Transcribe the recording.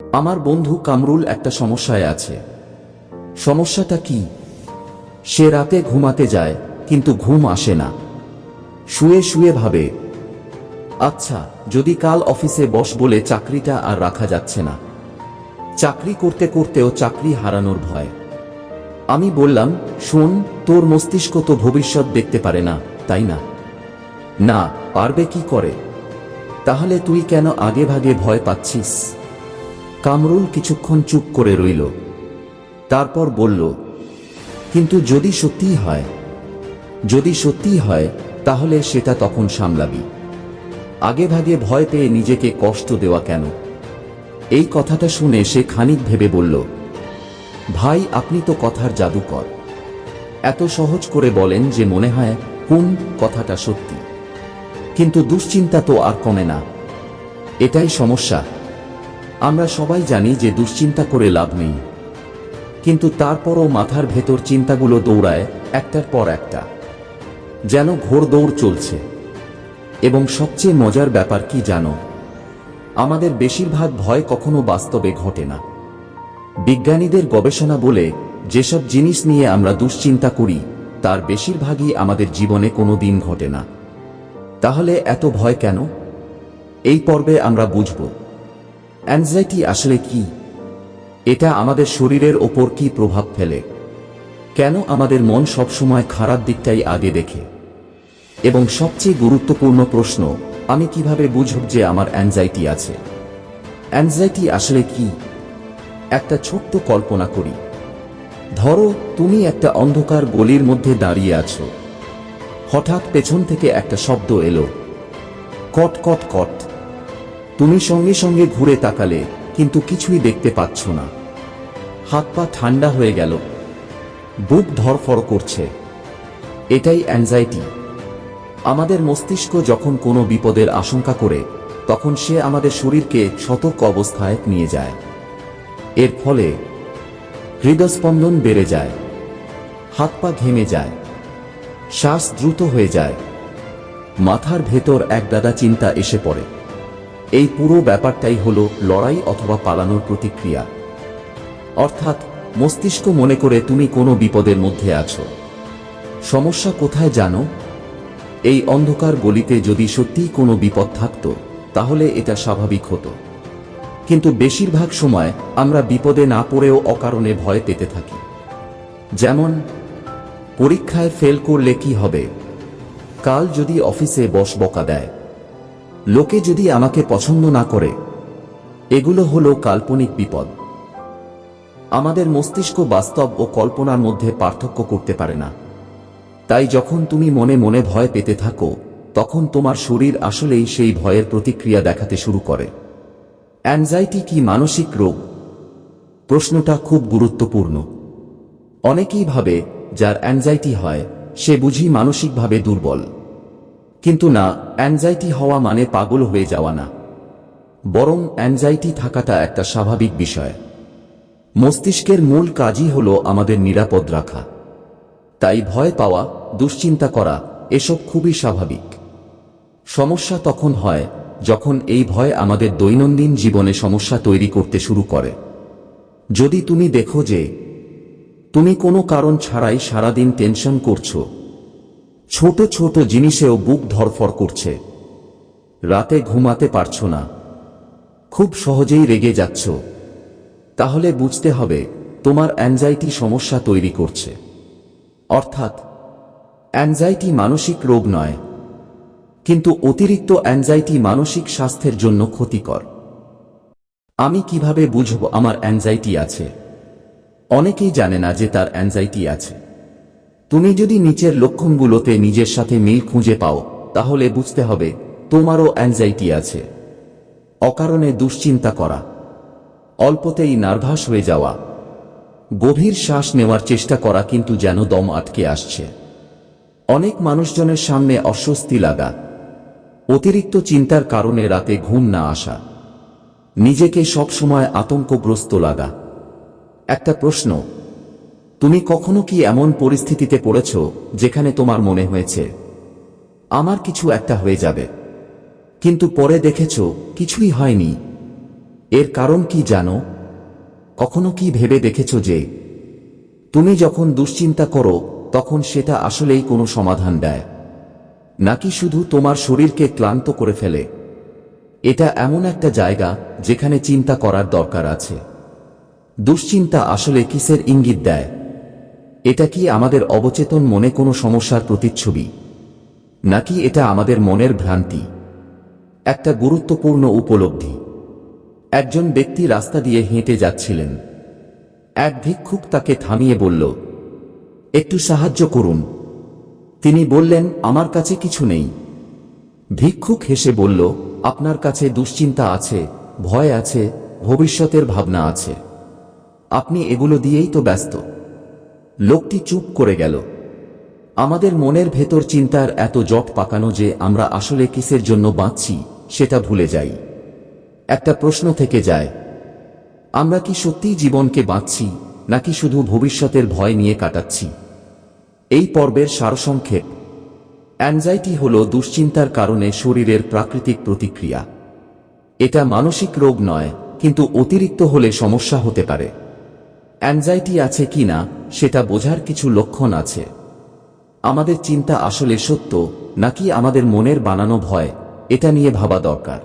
আমার বন্ধু কামরুল একটা সমস্যায় আছে। সমস্যাটা কি? সে রাতে ঘুমাতে যায়, কিন্তু ঘুম আসে না। শুয়ে শুয়ে ভাবে আচ্ছা যদি কাল অফিসে বস বলে চাকরিটা আর রাখা যাচ্ছে না। চাকরি করতে করতেও চাকরি হারানোর ভয়। আমি বললাম, শোন, তোর মস্তিষ্ক তো ভবিষ্যৎ দেখতে পারে না, তাই না? না, পারবে কি করে? তাহলে তুই কেন আগে ভাগে ভয় পাচ্ছিস? কামরুল কিছুক্ষণ চুপ করে রইল। তারপর বলল, কিন্তু যদি সত্যিই হয়, যদি সত্যিই হয়, তাহলে সেটা তখন সামলাবি। আগে ভাগে ভয় পেয়ে নিজেকে কষ্ট দেওয়া কেন? এই কথাটা শুনে সে খানিক ভেবে বলল, ভাই, আপনি তো কথার জাদুকর। এত সহজ করে বলেন যে মনে হয় কোন কথাটা সত্যি। কিন্তু দুশ্চিন্তা তো আর কমে না। এটাই সমস্যা। আমরা সবাই জানি যে দুশ্চিন্তা করে লাভ নেই। কিন্তু তারপরও মাথার ভেতর চিন্তাগুলো দৌড়ায় একটার পর একটা। যেন ঘোর দৌড় চলছে। এবং সবচেয়ে মজার ব্যাপার কি জানো? আমাদের বেশিরভাগ ভয় কখনো বাস্তবে ঘটে না। বিজ্ঞানীদের গবেষণা বলে যেসব জিনিস নিয়ে আমরা দুশ্চিন্তা করি, তার বেশিরভাগই আমাদের জীবনে কোনো দিন ঘটে না। তাহলে এত ভয় কেন? এই পর্বে আমরা বুঝব। অ্যাংজাইটি আসলে কি? এটা আমাদের শরীরের ওপর কি প্রভাব ফেলে? কেন আমাদের মন সবসময় খারাপ দিকটাই আগে দেখে? এবং সবচেয়ে গুরুত্বপূর্ণ প্রশ্ন, আমি কীভাবে বুঝব যে আমার অ্যাংজাইটি আছে? অ্যাংজাইটি আসলে কি? একটা ছোট্ট কল্পনা করি। ধরো, তুমি একটা অন্ধকার গলির মধ্যে দাঁড়িয়ে আছো। হঠাৎ পেছন থেকে একটা শব্দ এলো। কট কট কট। তুমি সঙ্গে সঙ্গে ঘুরে তাকালে, কিন্তু কিছুই দেখতে পাচ্ছ না। হাত পা ঠান্ডা হয়ে গেল। বুক ধরফর করছে। এটাই অ্যাংজাইটি আমাদের মস্তিষ্ক যখন কোনো বিপদের আশঙ্কা করে, তখন সে আমাদের শরীরকে সতর্ক অবস্থায় নিয়ে যায়। এর ফলে হৃদস্পন্দন বেড়ে যায়। হাত পা ঘেমে যায়। শ্বাস দ্রুত হয়ে যায়। মাথার ভেতর এক দাদা চিন্তা এসে পড়ে। এই পুরো ব্যাপারটাই হলো লড়াই অথবা পালানোর প্রতিক্রিয়া। অর্থাৎ, মস্তিষ্ক মনে করে তুমি কোনো বিপদের মধ্যে আছো। সমস্যা কোথায় জানো? এই অন্ধকার গলিতে যদি সত্যিই কোনো বিপদ থাকতো, তাহলে এটা স্বাভাবিক হতো। কিন্তু বেশিরভাগ সময় আমরা বিপদে না পড়েও অকারণে ভয় পেতে থাকি। যেমন, পরীক্ষায় ফেল করলে কি হবে? কাল যদি অফিসে বস বকা দেয় লোকে যদি আমাকে পছন্দ না করে, এগুলো হলো কাল্পনিক বিপদ। আমাদের মস্তিষ্ক বাস্তব ও কল্পনার মধ্যে পার্থক্য করতে পারে না। তাই যখন তুমি মনে মনে ভয় পেতে থাকো, তখন তোমার শরীর আসলেই সেই ভয়ের প্রতিক্রিয়া দেখাতে শুরু করে। অ্যাংজাইটি কি মানসিক রোগ? প্রশ্নটা খুব গুরুত্বপূর্ণ। অনেকেই ভাবে, যার অ্যাংজাইটি হয়, সে বুঝি মানসিকভাবে দুর্বল। কিন্তু না অ্যাংজাইটি হওয়া মানে পাগল হয়ে যাওয়া না। বরং অ্যাংজাইটি থাকাটা একটা স্বাভাবিক বিষয়। মস্তিষ্কের মূল কাজই হল আমাদের নিরাপদ রাখা। তাই ভয় পাওয়া, দুশ্চিন্তা করা, এসব খুবই স্বাভাবিক। সমস্যা তখন হয়, যখন এই ভয় আমাদের দৈনন্দিন জীবনে সমস্যা তৈরি করতে শুরু করে। যদি তুমি দেখো যে, তুমি কোনো কারণ ছাড়াই সারাদিন টেনশন করছ ছোট ছোট জিনিসেও বুক ধরফর করছে। রাতে ঘুমাতে পারছ না। খুব সহজেই রেগে যাচ্ছ। তাহলে বুঝতে হবে, তোমার অ্যাংজাইটি সমস্যা তৈরি করছে। অর্থাৎ অ্যাংজাইটি মানসিক রোগ নয়। কিন্তু অতিরিক্ত অ্যাংজাইটি মানসিক স্বাস্থ্যের জন্য ক্ষতিকর। আমি কীভাবে বুঝব আমার অ্যাংজাইটি আছে? অনেকেই জানে না যে তার অ্যাংজাইটি আছে। তুমি যদি নিচের লক্ষণগুলোতে নিজের সাথে মিল খুঁজে পাও, তাহলে বুঝতে হবে, তোমারও অ্যাংজাইটি আছে। অকারণে দুশ্চিন্তা করা। অল্পতেই নার্ভাস হয়ে যাওয়া। গভীর শ্বাস নেওয়ার চেষ্টা করা কিন্তু যেন দম আটকে আসছে। অনেক মানুষজনের সামনে অস্বস্তি লাগা। অতিরিক্ত চিন্তার কারণে রাতে ঘুম না আসা। নিজেকে সবসময় আতঙ্কগ্রস্ত লাগা। একটা প্রশ্ন তুমি কখনো কি এমন পরিস্থিতিতে পড়েছ, যেখানে তোমার মনে হয়েছে, আমার কিছু একটা হয়ে যাবে কিন্তু পরে দেখেছ, কিছুই হয়নি। এর কারণ কি জানো? কখনো কি ভেবে দেখেছ যে, তুমি যখন দুশ্চিন্তা করো, তখন সেটা আসলেই কোনো সমাধান দেয়? নাকি শুধু তোমার শরীরকে ক্লান্ত করে ফেলে? এটা এমন একটা জায়গা, যেখানে চিন্তা করার দরকার আছে। দুশ্চিন্তা আসলে কিসের ইঙ্গিত দেয়? এটা কি আমাদের অবচেতন মনে কোনো সমস্যার প্রতিচ্ছবি? নাকি এটা আমাদের মনের ভ্রান্তি? একটা গুরুত্বপূর্ণ উপলব্ধি। একজন ব্যক্তি রাস্তা দিয়ে হেঁটে যাচ্ছিলেন। এক ভিক্ষুক তাকে থামিয়ে বলল, একটু সাহায্য করুন। তিনি বললেন, আমার কাছে কিছু নেই। ভিক্ষুক হেসে বলল, আপনার কাছে দুশ্চিন্তা আছে, ভয় আছে, ভবিষ্যতের ভাবনা আছে। আপনি এগুলো দিয়েই তো ব্যস্ত। লোকটি চুপ করে গেল। আমাদের মনের ভেতর চিন্তার এত জট পাকানো যে আমরা আসলে কিসের জন্য বাঁচছি, সেটা ভুলে যাই। একটা প্রশ্ন থেকে যায়, আমরা কি সত্যিই জীবনকে বাঁচছি, নাকি শুধু ভবিষ্যতের ভয় নিয়ে কাটাচ্ছি? এই পর্বের সারসংক্ষেপ। অ্যাংজাইটি হল দুশ্চিন্তার কারণে শরীরের প্রাকৃতিক প্রতিক্রিয়া। এটা মানসিক রোগ নয়, কিন্তু অতিরিক্ত হলে সমস্যা হতে পারে। অ্যাংজাইটি আছে কি না, সেটা বোঝার কিছু লক্ষণ আছে। আমাদের চিন্তা আসলে সত্য, নাকি আমাদের মনের বানানো ভয়, এটা নিয়ে ভাবা দরকার।